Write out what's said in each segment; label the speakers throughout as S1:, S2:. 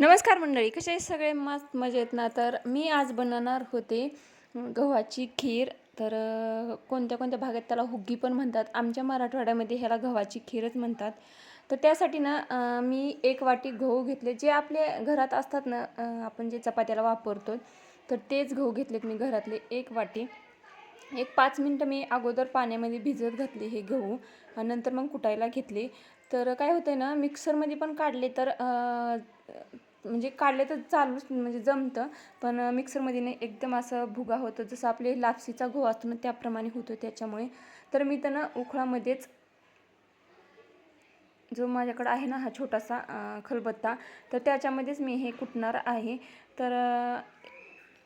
S1: नमस्कार मंडळी कसे सगळे मस्त मजेत ना? तर मी आज बनवणार होते गव्हाची खीर. तर कोणत्या कोणत्या भागात त्याला हुग्गी पण म्हणतात आमच्या मराठवाड्यामध्ये ह्याला गव्हाची खीरच म्हणतात. तर त्यासाठी ना मी एक वाटी गहू घेतले जे आपले घरात असतात ना आपण जे चपात्याला वापरतो तर तेच गहू घेतलेत मी घरातले एक वाटी. एक पाच मिनटं मी अगोदर पाण्यामध्ये भिजत घातले हे गहू आणि नंतर मग कुटायला घेतले. तर काय होतंय ना मिक्सरमध्ये पण काढले तर म्हणजे काढले तर चालूच म्हणजे जमतं. पण मिक्सरमध्ये नाही एकदम असं भुगा होतं. जसं आपले लापसीचा गहू असतो ना त्याप्रमाणे होतो त्याच्यामुळे. तर मी त्यांना उखळामध्येच जो माझ्याकडं आहे ना हा छोटासा खलबत्ता तर त्याच्यामध्येच मी हे कुटणार आहे. तर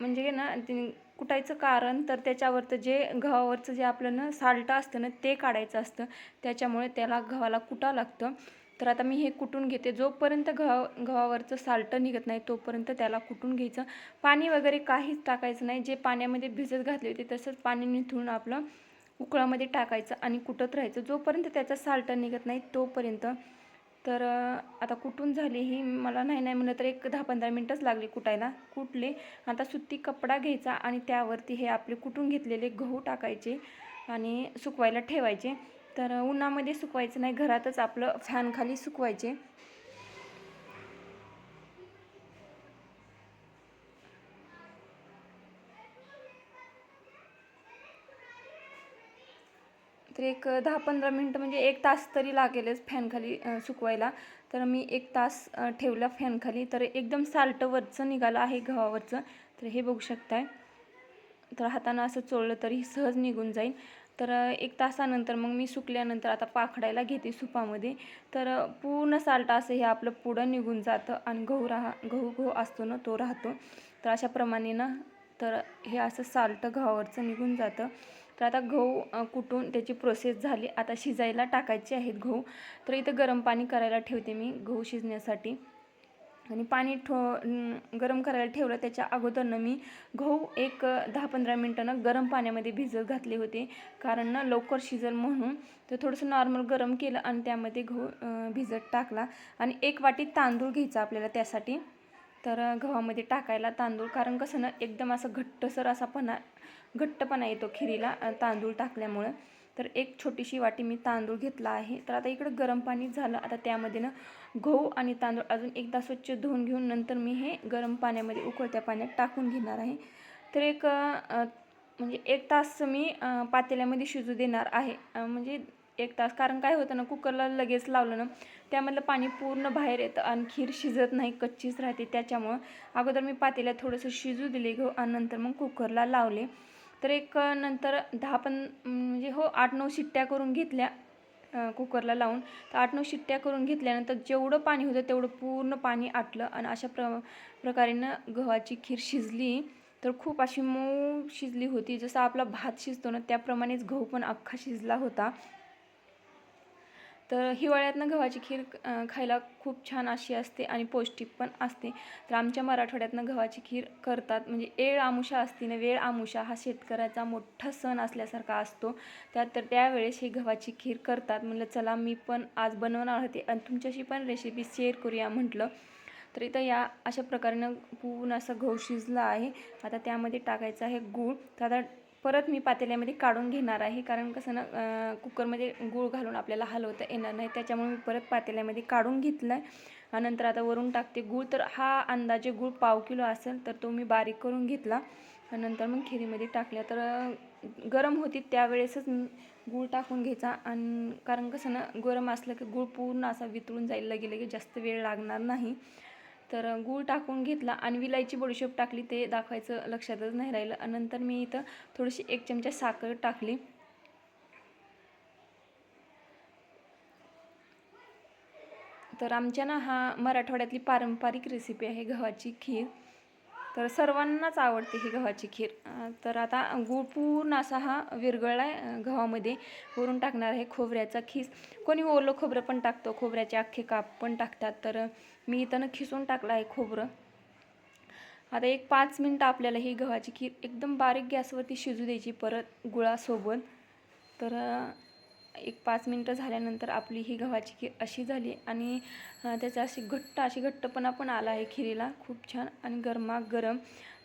S1: म्हणजे ना ते कुटायचं कारण तर त्याच्यावरचं जे गव्हावरचं जे आपलं ना साल्ट असतं ना ते काढायचं असतं. त्याच्यामुळे त्याला गव्हाला कुटावं लागतं. तर आता मी हे कुटून घेते. जोपर्यंत गव्हा गव्हावरचं साल्ट निघत नाही तोपर्यंत त्याला कुटून घ्यायचं. पाणी वगैरे काहीच टाकायचं नाही. जे पाण्यामध्ये भिजत घातले होते तसंच पाणी निथळून आपलं उकळामध्ये टाकायचं आणि कुटत राहायचं. जोपर्यंत त्याचा साल्ट निघत नाही तोपर्यंत. तर आता कुटून झाली ही. मला नाही नाही म्हणलं तर एक दहा पंधरा मिनटंच लागली कुटायला. कुटले. आता सुती कपडा घ्यायचा आणि त्यावरती हे आपले कुटून घेतलेले गहू टाकायचे आणि सुकवायला ठेवायचे. तर उन्हामध्ये सुकवायचं नाही घरातच आपलं फॅनखाली सुकवायचे. तर एक दहा पंधरा मिनटं म्हणजे एक तास तरी लागेलच फॅनखाली सुकवायला. तर मी एक तास ठेवला फॅनखाली तर एकदम साल्टवरचं निघालं आहे गव्हावरचं. तर हे बघू शकताय. तर हातानं असं चोळलं तरी सहज निघून जाईल. तर एक तासानंतर मग मी सुकल्यानंतर आता पाखडायला घेते सुपामध्ये. तर पूर्ण साल्ट असं हे आपलं पुढं निघून जातं आणि गहू राहा गहू गहू असतो ना तो राहतो. तर अशाप्रमाणे ना तर हे असं साल्ट गव्हावरचं निघून जातं. तर आता गहू कुटून त्याची प्रोसेस झाली. आता शिजायला टाकायचे आहेत गहू. तर इथं गरम पाणी करायला ठेवते मी गहू शिजण्यासाठी. आणि पाणी ठो गरम करायला ठेवलं त्याच्या अगोदरनं मी गहू एक दहा पंधरा मिनटानं गरम पाण्यामध्ये भिजत घातले होते. कारण ना लवकर शिजल म्हणून तर थोडंसं नॉर्मल गरम केलं आणि त्यामध्ये गहू भिजत टाकला. आणि एक वाटी तांदूळ घ्यायचा आपल्याला त्यासाठी. तर गव्हामध्ये टाकायला तांदूळ. कारण कसं ना एकदम असं घट्टसर असा पणा घट्टपणा येतो खिरीला तांदूळ टाकल्यामुळं. तर एक छोटीशी वाटी मी तांदूळ घेतला आहे. तर आता इकडं गरम पाणी झालं. आता त्यामध्ये ना गहू आणि तांदूळ अजून एकदा स्वच्छ धुवून घेऊन नंतर मी हे गरम पाण्यामध्ये उकळत्या पाण्यात टाकून घेणार आहे. तर एक म्हणजे एक तास मी पातेल्यामध्ये शिजू देणार आहे. म्हणजे एक तास. कारण काय होतं ना कुकरला लगेच लावलं ना त्यामधलं पाणी पूर्ण बाहेर येतं. आणि खीर शिजत नाही कच्चीच राहते. त्याच्यामुळं अगोदर मी पातेल्यात थोडंसं शिजू दिले गहू आणि नंतर मग कुकरला लावले. तर एक नंतर दहा पण म्हणजे हो आठ नऊ शिट्ट्या करून घेतल्या कुकरला लावून. तर आठ नऊ शिट्ट्या करून घेतल्यानंतर जेवढं पाणी होतं तेवढं पूर्ण पाणी आटलं आणि अशा प्र प्रकारेनं गव्हाची खीर शिजली. तर खूप अशी मऊ शिजली होती. जसं आपला भात शिजतो ना त्याप्रमाणेच गहू पण अख्खा शिजला होता. तर हिवाळ्यातनं गव्हाची खीर खायला खूप छान अशी असते आणि पौष्टिक पण असते. तर आमच्या मराठवाड्यातनं गव्हाची खीर करतात म्हणजे एळ आमुषा असते ना वेळ आमुषा हा शेतकऱ्याचा मोठा सण असल्यासारखा असतो. त्यात तर त्यावेळेस ही गव्हाची खीर करतात. म्हणलं चला मी पण आज बनवणार होते आणि तुमच्याशी पण रेसिपी शेअर करूया म्हटलं. तर इथं या अशा प्रकारेनं पूर्ण असं गहू शिजला आहे. आता त्यामध्ये टाकायचं आहे गूळ. तर आता परत मी पातेल्यामध्ये काढून घेणार आहे. कारण कसं ना कुकरमध्ये गूळ घालून आपल्याला हलवता येणार नाही. त्याच्यामुळे मी परत पातेल्यामध्ये काढून घेतलं आहे नंतर आता वरून टाकते गूळ. तर हा अंदाजे गूळ पाव किलो असेल तर तो मी बारीक करून घेतला. नंतर मग खिरीमध्ये टाकल्या. तर गरम होती त्यावेळेसच गूळ टाकून घ्यायचा. आणि कारण कसं ना गरम असलं की गूळ पूर्ण असा वितळून जाईल लगे लगे जास्त वेळ लागणार नाही. तर गूळ टाकून घेतला आणि विलायची बडीशेप टाकली ते दाखवायचं लक्षातच नाही राहिलं. आणि नंतर मी इथं थोडीशी एक चमचा साखर टाकली. तर आमच्या ना हा मराठवाड्यातली पारंपरिक रेसिपी आहे गव्हाची खीर. तर सर्वांनाच आवडते ही गव्हाची खीर. तर आता गूळ पूर्ण असा हा विरगळला आहे गव्हामध्ये वरून टाकणार आहे खोबऱ्याचा खीस. कोणी ओलं खोबरं पण टाकतो खोबऱ्याचे अख्खे काप पण टाकतात. तर मी इथं खिसून टाकलं आहे खोबरं. आता एक पाच मिनटं आपल्याला ही गव्हाची खीर एकदम बारीक गॅसवरती शिजू द्यायची परत गुळासोबत. तर एक पाच मिनटं झाल्यानंतर आपली ही गव्हाची खीर अशी झाली आणि त्याचा अशी घट्ट अशी घट्टपणा पण आला आहे खिरीला. खूप छान आणि गरमागरम.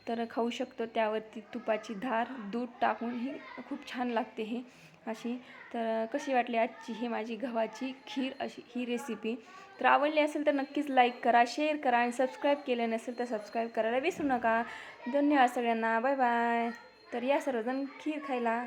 S1: तर खाऊ शकतो त्यावरती तुपाची धार दूध टाकून ही खूप छान लागते ही अशी. तर कशी वाटली आजची ही माझी गव्हाची खीर अशी ही रेसिपी तर आवडली असेल तर नक्कीच लाईक करा शेअर करा आणि सबस्क्राईब केलं नसेल तर सबस्क्राईब करायला विसरू नका. धन्यवाद सगळ्यांना. बाय बाय तर या सर्वजण खीर खायला.